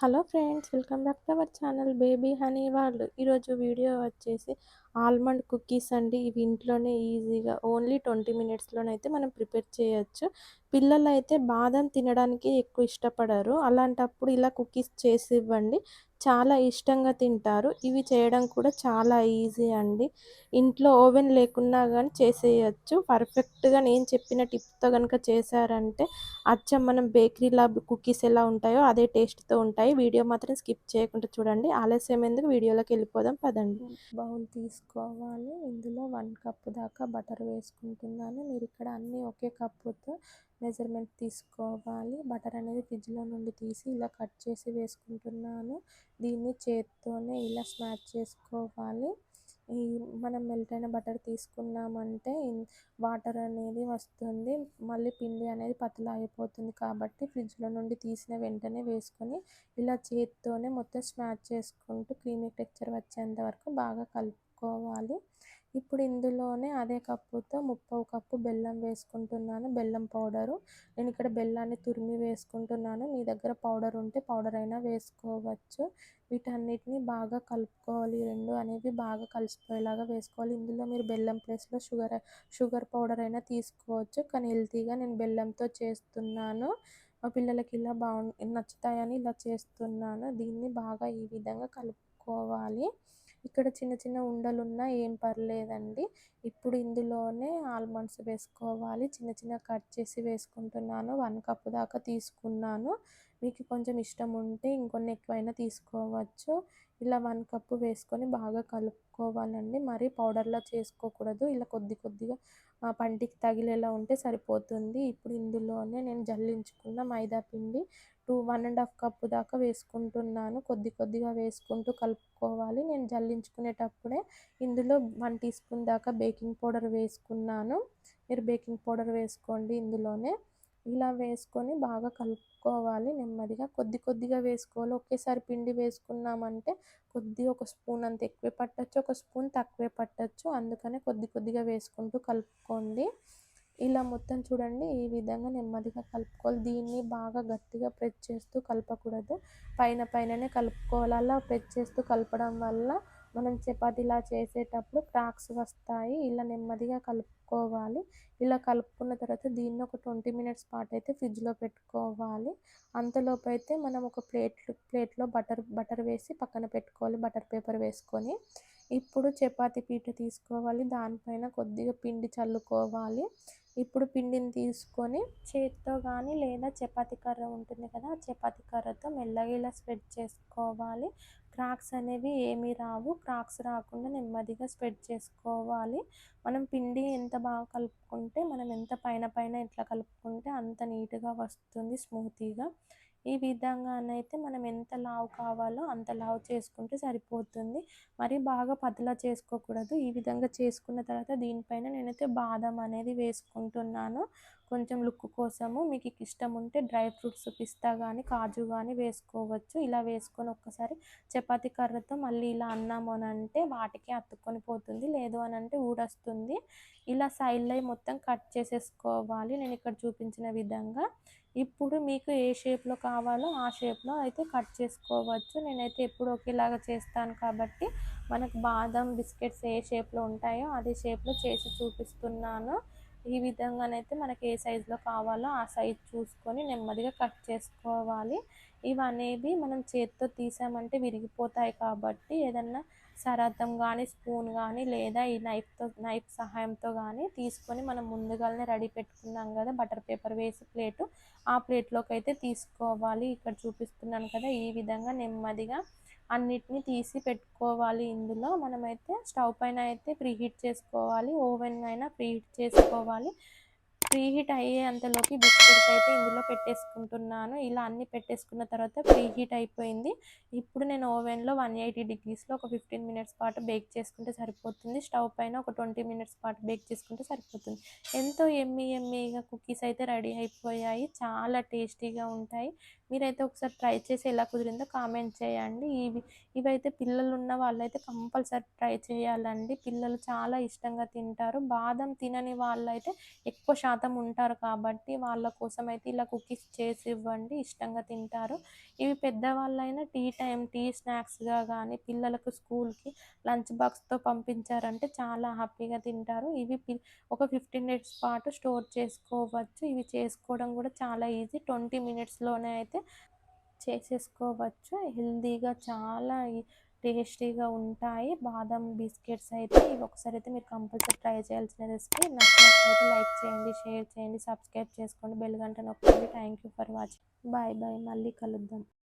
Hello friends welcome back to our channel baby honey వాళ్ళు. ఈరోజు video వచ్చేసి almond cookies అండి. ఇవి ఇంట్లోనే ఈజీగా ఓన్లీ ట్వంటీ మినిట్స్లోనైతే మనం ప్రిపేర్ చేయొచ్చు. పిల్లలు అయితే బాదం తినడానికి ఎక్కువ ఇష్టపడరు. అలాంటప్పుడు ఇలా కుకీస్ చేసి ఇవ్వండి. చాలా ఇష్టంగా తింటారు. ఇవి చేయడం కూడా చాలా ఈజీ అండి. ఇంట్లో ఓవెన్ లేకున్నా కానీ చేసేయచ్చు. పర్ఫెక్ట్గా నేను చెప్పిన టిప్తో కనుక చేశారంటే అచ్చం మనం బేకరీలా కుకీస్ ఎలా ఉంటాయో అదే టేస్ట్తో ఉంటాయి. వీడియో మాత్రం స్కిప్ చేయకుండా చూడండి. ఆలస్యం ఎందుకు? వీడియోలోకి వెళ్ళిపోదాం. పదండి. బౌల్ వేసుకోవాలి. ఇందులో వన్ కప్ దాకా బటర్ వేసుకుంటున్నాను. మీరు ఇక్కడ అన్నీ ఒకే కప్పుతో మెజర్మెంట్ తీసుకోవాలి. బటర్ అనేది ఫ్రిడ్జ్లో నుండి తీసి ఇలా కట్ చేసి వేసుకుంటున్నాను. దీన్ని చేత్తోనే ఇలా స్మాష్ చేసుకోవాలి. ఈ మనం మెల్ట్ అయిన బటర్ తీసుకున్నామంటే వాటర్ అనేది వస్తుంది. మళ్ళీ పిండి అనేది పతలా అయిపోతుంది కాబట్టి ఫ్రిడ్జ్లో నుండి తీసిన వెంటనే వేసుకొని ఇలా చేత్తోనే మొత్తం స్మాష్ చేసుకుంటూ క్రీమీ టెక్చర్ వచ్చేంత వరకు బాగా కలుపు కలుపుకోవాలి ఇప్పుడు ఇందులోనే అదే కప్పుతో ముప్పావు కప్పు బెల్లం వేసుకుంటున్నాను. బెల్లం పౌడరు. నేను ఇక్కడ బెల్లాన్ని తురిమి వేసుకుంటున్నాను. మీ దగ్గర పౌడర్ ఉంటే పౌడర్ అయినా వేసుకోవచ్చు. వీటన్నిటిని బాగా కలుపుకోవాలి. రెండు అనేవి బాగా కలిసిపోయేలాగా వేసుకోవాలి. ఇందులో మీరు బెల్లం ప్లేస్లో షుగర్ షుగర్ పౌడర్ అయినా తీసుకోవచ్చు. కానీ హెల్తీగా నేను బెల్లంతో చేస్తున్నాను. మా పిల్లలకి ఇలా బాగు నచ్చుతాయని ఇలా చేస్తున్నాను. దీన్ని బాగా ఈ విధంగా కలుపుకోవాలి. ఇక్కడ చిన్న చిన్న ఉండలు ఉన్నా ఏం పర్లేదండి. ఇప్పుడు ఇందులోనే ఆల్మండ్స్ వేసుకోవాలి. చిన్న చిన్న కట్ చేసి వేసుకుంటున్నాను. వన్ కప్ దాకా తీసుకున్నాను. మీకు కొంచెం ఇష్టం ఉంటే ఇంకొన్ని ఎక్కువైనా తీసుకోవచ్చు. ఇలా వన్ కప్పు వేసుకొని బాగా కలుపుకోవాలండి. మరి పౌడర్లా చేసుకోకూడదు. ఇలా కొద్ది కొద్దిగా పంటికి తగిలేలా ఉంటే సరిపోతుంది. ఇప్పుడు ఇందులోనే నేను జల్లించుకున్న మైదా పిండి two one and half cup దాకా వేసుకుంటున్నాను. కొద్ది కొద్దిగా వేసుకుంటూ కలుపుకోవాలి. నేను జల్లించుకునేటప్పుడే ఇందులో వన్ టీ స్పూన్ దాకా బేకింగ్ పౌడర్ వేసుకున్నాను. మీరు బేకింగ్ పౌడర్ వేసుకోండి ఇందులోనే. ఇలా వేసుకొని బాగా కలుపుకోవాలి నెమ్మదిగా. కొద్ది కొద్దిగా వేసుకోవాలి. ఒకేసారి పిండి వేసుకున్నామంటే కొద్ది ఒక స్పూన్ అంత ఎక్కువే పట్టచ్చు ఒక స్పూన్ తక్కువే పట్టచ్చు. అందుకనే కొద్ది కొద్దిగా వేసుకుంటూ కలుపుకోండి. ఇలా మొత్తం చూడండి ఈ విధంగా నెమ్మదిగా కలుపుకోవాలి. దీన్ని బాగా గట్టిగా ప్రెస్ చేస్తూ కలపకూడదు. పైన పైననే కలుపుకోవాలి. అలా ప్రెస్ చేస్తూ కలపడం వల్ల మనం చపాతీలా చేసేటప్పుడు క్రాక్స్ వస్తాయి. ఇలా నెమ్మదిగా కలుపుకోవాలి. ఇలా కలుపుకున్న తర్వాత దీన్ని ఒక ట్వంటీ మినిట్స్ పాటు అయితే ఫ్రిడ్జ్లో పెట్టుకోవాలి. అంతలోపు అయితే మనం ఒక ప్లేట్ ప్లేట్లో బటర్ బటర్ వేసి పక్కన పెట్టుకోవాలి. బటర్ పేపర్ వేసుకొని ఇప్పుడు చపాతీ పీట తీసుకోవాలి. దానిపైన కొద్దిగా పిండి చల్లుకోవాలి. ఇప్పుడు పిండిని తీసుకొని చేతితో కానీ లేదా చపాతీ కర్ర ఉంటుంది కదా చపాతీ కర్రతో మెల్లగా ఇలా స్ప్రెడ్ చేసుకోవాలి. క్రాక్స్ అనేవి ఏమీ రావు. క్రాక్స్ రాకుండా నెమ్మదిగా స్ప్రెడ్ చేసుకోవాలి. మనం పిండి ఎంత బాగా కలుపుకుంటే మనం ఎంత పైన పైన ఇట్లా కలుపుకుంటే అంత నీట్గా వస్తుంది స్మూతీగా. ఈ విధంగానైతే మనం ఎంత లావు కావాలో అంత లావు చేసుకుంటే సరిపోతుంది. మరి బాగా పతలా చేసుకోకూడదు. ఈ విధంగా చేసుకున్న తర్వాత దీనిపైన నేనైతే బాదం అనేది వేసుకుంటున్నాను. కొంచెం లుక్ కోసము మీకు ఇష్టం ఉంటే డ్రై ఫ్రూట్స్ పిస్తా కానీ కాజు కానీ వేసుకోవచ్చు. ఇలా వేసుకొని ఒక్కసారి చపాతి కర్రతో మళ్ళీ ఇలా అన్నాము అని అంటే వాటికి అతుక్కొని పోతుంది. లేదు అని అంటే ఊడొస్తుంది. ఇలా సైడ్లో మొత్తం కట్ చేసేసుకోవాలి. నేను ఇక్కడ చూపించిన విధంగా. ఇప్పుడు మీకు ఏ షేప్లో కావాలో ఆ షేప్లో అయితే కట్ చేసుకోవచ్చు. నేనైతే ఎప్పుడు ఒకేలాగా చేస్తాను కాబట్టి మనకు బాదం బిస్కెట్స్ ఏ షేప్లో ఉంటాయో అదే షేప్లో చేసి చూపిస్తున్నాను. ఈ విధంగానైతే మనకి ఏ సైజులో కావాలో ఆ సైజ్ చూసుకొని నెమ్మదిగా కట్ చేసుకోవాలి. ఇవనేవి మనం చేతితో తీసామంటే విరిగిపోతాయి కాబట్టి ఏదన్నా సరాతం కానీ స్పూన్ కానీ లేదా ఈ నైఫ్తో నైఫ్ సహాయంతో కానీ తీసుకొని మనం ముందుగానే రెడీ పెట్టుకున్నాం కదా బటర్ పేపర్ వేసి ప్లేటు. ఆ ప్లేట్లోకి అయితే తీసుకోవాలి. ఇక్కడ చూపిస్తున్నాను కదా ఈ విధంగా నెమ్మదిగా అన్నిటిని తీసి పెట్టుకోవాలి ఇందులో. మనమైతే స్టవ్ పైన అయితే ప్రీహీట్ చేసుకోవాలి. ఓవెన్ అయినా ప్రీహీట్ చేసుకోవాలి. ప్రీహీట్ అయ్యే అంతలోకి బిస్కెట్స్ అయితే ఇందులో పెట్టేసుకుంటున్నాను. ఇలా అన్ని పెట్టేసుకున్న తర్వాత ప్రీహీట్ అయిపోయింది. ఇప్పుడు నేను ఓవెన్లో వన్ ఎయిటీ డిగ్రీస్లో ఒక ఫిఫ్టీన్ మినిట్స్ పాటు బేక్ చేసుకుంటే సరిపోతుంది. స్టవ్ పైన ఒక ట్వంటీ మినిట్స్ పాటు బేక్ చేసుకుంటే సరిపోతుంది. ఎంతో ఎమ్మి ఎమ్మిగా కుకీస్ అయితే రెడీ అయిపోయాయి. చాలా టేస్టీగా ఉంటాయి. మీరైతే ఒకసారి ట్రై చేసి ఎలా కుదిరిందో కామెంట్ చేయండి. ఇవి ఇవైతే పిల్లలు ఉన్న వాళ్ళైతే కంపల్సరీ ట్రై చేయాలండి. పిల్లలు చాలా ఇష్టంగా తింటారు. బాదం తినని వాళ్ళైతే ఎక్కువ శాతం శాతం ఉంటారు కాబట్టి వాళ్ళ కోసం అయితే ఇలా కుకీస్ చేసి ఇవ్వండి ఇష్టంగా తింటారు. ఇవి పెద్దవాళ్ళైనా టీ టైం టీ స్నాక్స్గా కానీ పిల్లలకు స్కూల్కి లంచ్ బాక్స్తో పంపించారంటే చాలా హ్యాపీగా తింటారు. ఇవి ఒక ఫిఫ్టీన్ మినిట్స్ పాటు స్టోర్ చేసుకోవచ్చు. ఇవి చేసుకోవడం కూడా చాలా ఈజీ. ట్వంటీ మినిట్స్లోనే అయితే చేసేసుకోవచ్చు. హెల్తీగా చాలా టేస్టీగా ఉంటాయి. బాదం బిస్కెట్స్ అయితే ఇవి ఒకసారి అయితే మీరు కంపల్సరీ ట్రై చేయాల్సిన రెసిపీ. నచ్చినట్లయితే లైక్ చేయండి షేర్ చేయండి సబ్స్క్రైబ్ చేసుకోండి. బెల్ గంట నొక్కండి. Thank you for watching. Bye bye. మళ్ళీ కలుద్దాం.